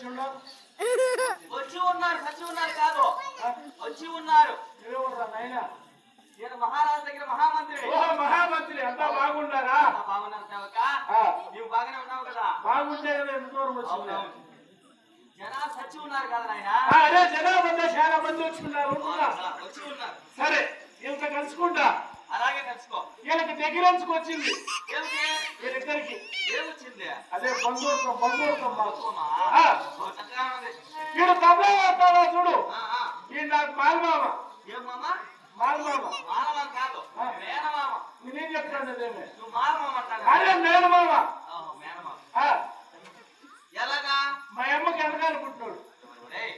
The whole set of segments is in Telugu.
వచ్చి ఉన్నారు సచ్చి ఉన్నారు కాదు. వచ్చి ఉన్నారు. నేను మహారాజు దగ్గర మహామంత్రి. మహామంత్రి అంతా బాగుండారా బాగున్నాను సేవక ఆ, నీవు బాగానే ఉన్నావు కదా? బాగుంటే కదా ఎంత దూరం వచ్చింది. జనాలు సచ్చి ఉన్నారు కదా నాయన? అదే జనాభా చాలా మంది వచ్చి ఉన్నారు. వచ్చి ఉన్నారు. సరే ఇంత కలుసుకుంటా. అలాగే కలుసుకో వీళ్ళకి దగ్గరంచుకు వచ్చింది? వీళ్ళిద్దరికి ఏమొచ్చింది అదే చక్కగా ఉంది. వీడు తబలా వాడతాడా చూడు. వీడు నాకు మాలమామ ఏం మామ? మాలమామ మానవం కాదు. మేనమామ. నేనేం చెప్తాను అదేమే నువ్వు మానమామ అంటాడు అదే మేనమామ. మేనమామ. ఎలాగా? మా అమ్మకి పుట్టినాడు. ఒరేయ్,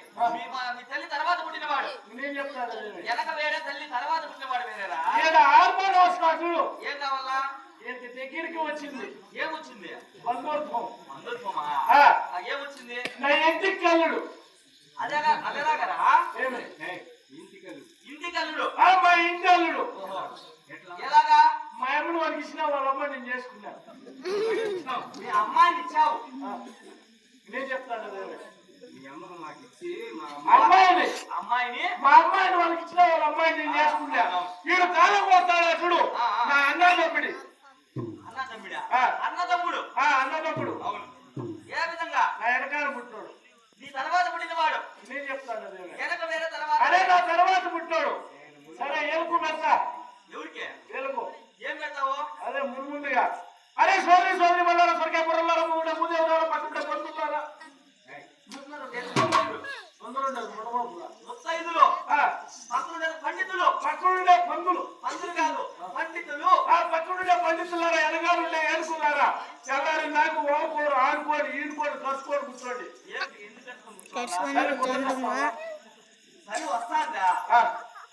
మీ తల్లి తర్వాత పుట్టినవాడు. నేనేం చెప్తాను వెనక వేరే తల్లి తర్వాత పుట్టినవాడు. చూడు ఏం కావాలా? వీళ్ళకి దగ్గరికి వచ్చింది. ఏమొచ్చింది? బంధుత్వం మందుత్వమా ఆ, ఏమొచ్చింది? నా ఇంటికి కల్లుడు. అదేగా అదేలాగరా ఏమి? ఇంటికి అల్లుడు మా ఇంటి అల్లుడు. ఎలాగా? మా అమ్మని వాళ్ళకి ఇచ్చిన వాళ్ళ అమ్మ నేను చేసుకున్నాను. మీ అమ్మాయిని ఇచ్చావు. నేను చెప్తాను అమ్మాయిని అమ్మాయిని. మా అమ్మాయిని వాళ్ళకి ఇచ్చిన వాళ్ళ అమ్మాయిని నేను చేసుకున్నా వీడు కాలం పోతాడా చూడు? నా అన్న తమ్ముడి. అన్న తమ్ముడా. అన్న తమ్ముడు? అన్న తమ్ముడు. అవును. ఏ విధంగా? నా వెనకాల పుట్టినాడు నీ తర్వాత పుట్టినవాడు నేను చెప్తాను వెనక వేరే తర్వాత అదే నా తర్వాత పుట్టినాడు సరే ఎలుకు మెత్త. ఎవరికి? ఎలుకు ఏం పెడతావు అదే ముందు ముందుగా. అరే సోదరి సోదరి వల్ల స్వర్గ పుర్రలారా ముందు ముందు ఎవరు పక్కన పొందుతారా? పండితులు పక్కనుండే పందులు. పంతులు కాదు పండితులు. ఆ పక్కనుండే పండితులారా ఎనగాలుండే ఏనుకులారా తెల్లారి నాకు ఓడుకోరు ఆడుకోని ఈడుకోని కలుసుకోని కూర్చోండి. సరి వస్తాందా? ఆ,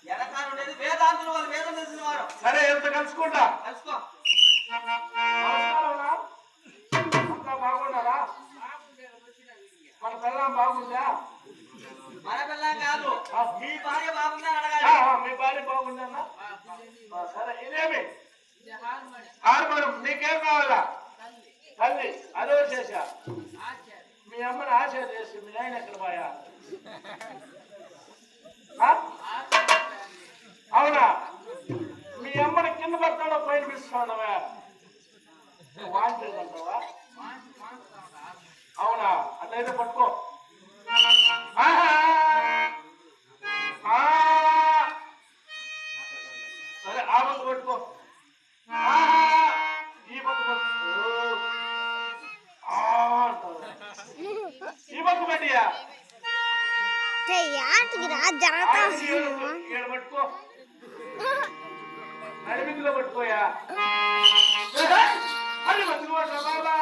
వెనకాల ఉండేది వేదాంతులు వాళ్ళు వేదం తెలిసిన వారు. సరే ఎంత కలుసుకుంటా? కలుసుకో. బాగున్నారా? మన పిల్లం బాగుందా? మన పిల్లం కాదు మీ భార్య బాగుందని అడగాలి. మీ భార్య బాగుందన్నా? సరే ఇదేమి? హార్మోనియం నీకేం కావాలా? తల్లి అదో చేశా. మీ అమ్మని ఆశ చేసి మీ నాయన ఎక్కడ పోయా? ఈ పక్క పట్టియా ఆటికి రా జాగ్రత్త. ఏడు పట్టుకో. నడిమిదిలో పట్టుకోయా. అది పట్టుకోవట్రా బాబా?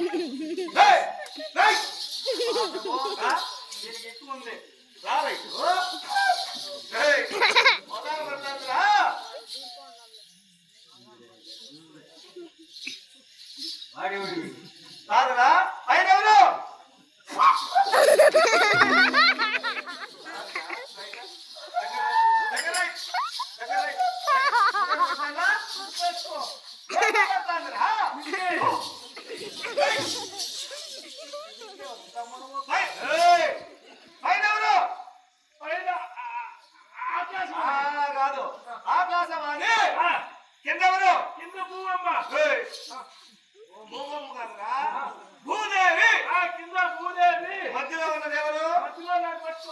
ఏయ్! ఏయ్!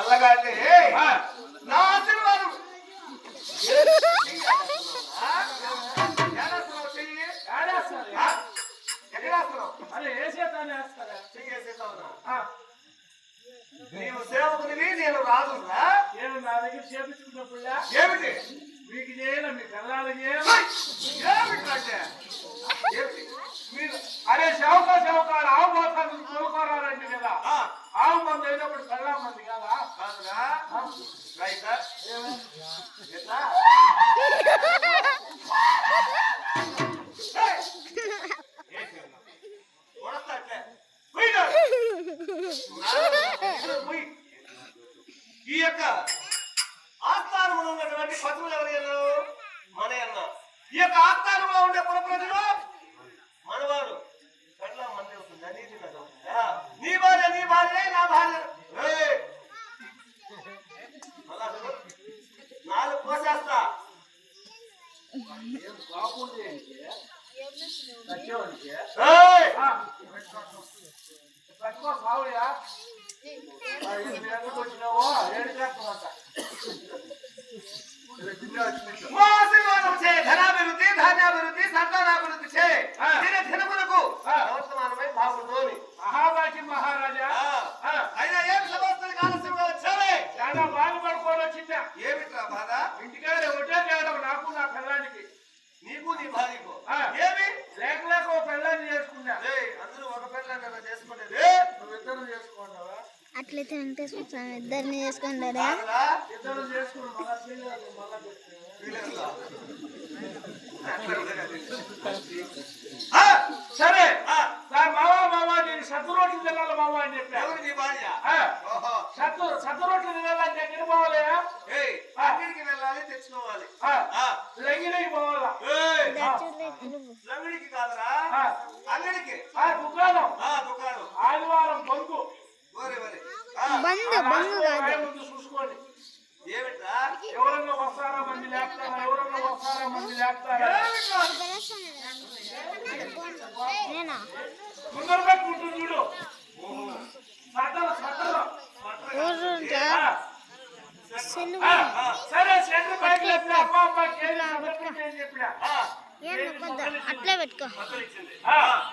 చల్లగా అంటే ఈ యొక్క ఆస్థానంలో ఉండే పురప్రతిమ మనవాడు కళ్ళ మంది అవుతుంది అనేది నీ భార్య నీ భార్య నా భార్య. నాలుగు పోసేస్తా బాగుంది పట్టుకో సావుయా? వచ్చినావో? ఏడు చేస్తా చిన్న చేసుకుంటారా సరే. మావా మావా నేను సత్తు రోడ్లు తినాలి మావా అని చెప్పాను సత్తు సత్తు రోడ్లు తినాలని దగ్గర పోవాలయా అక్కడికి వెళ్ళాలి తెచ్చుకోవాలి. లంగిడికి పోవాలా? లంగిడికి కాదరా. అంగడికి. దుకాణం. దుకాణం. ఆదివారం బంకు బంద్ బంగ్ కాదు. అట్లా సరే అట్లే పెట్టుకో.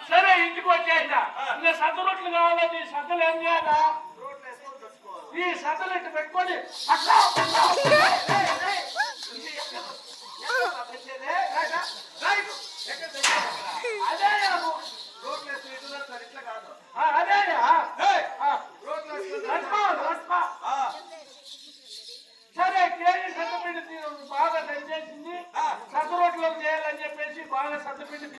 సరే ఇంటికి వచ్చేసా ఇంకా సద్ద రొట్లు కావాలి సద్దలు ఏం చేయాలా? ఈ సతలెట్ పెట్టుకొని అట్లా సరే కేజీ సత్తపిండి బాగా తెచ్చేసింది రోడ్లో చేయాలని చెప్పేసి బాగా సత్తు సత్తపిండి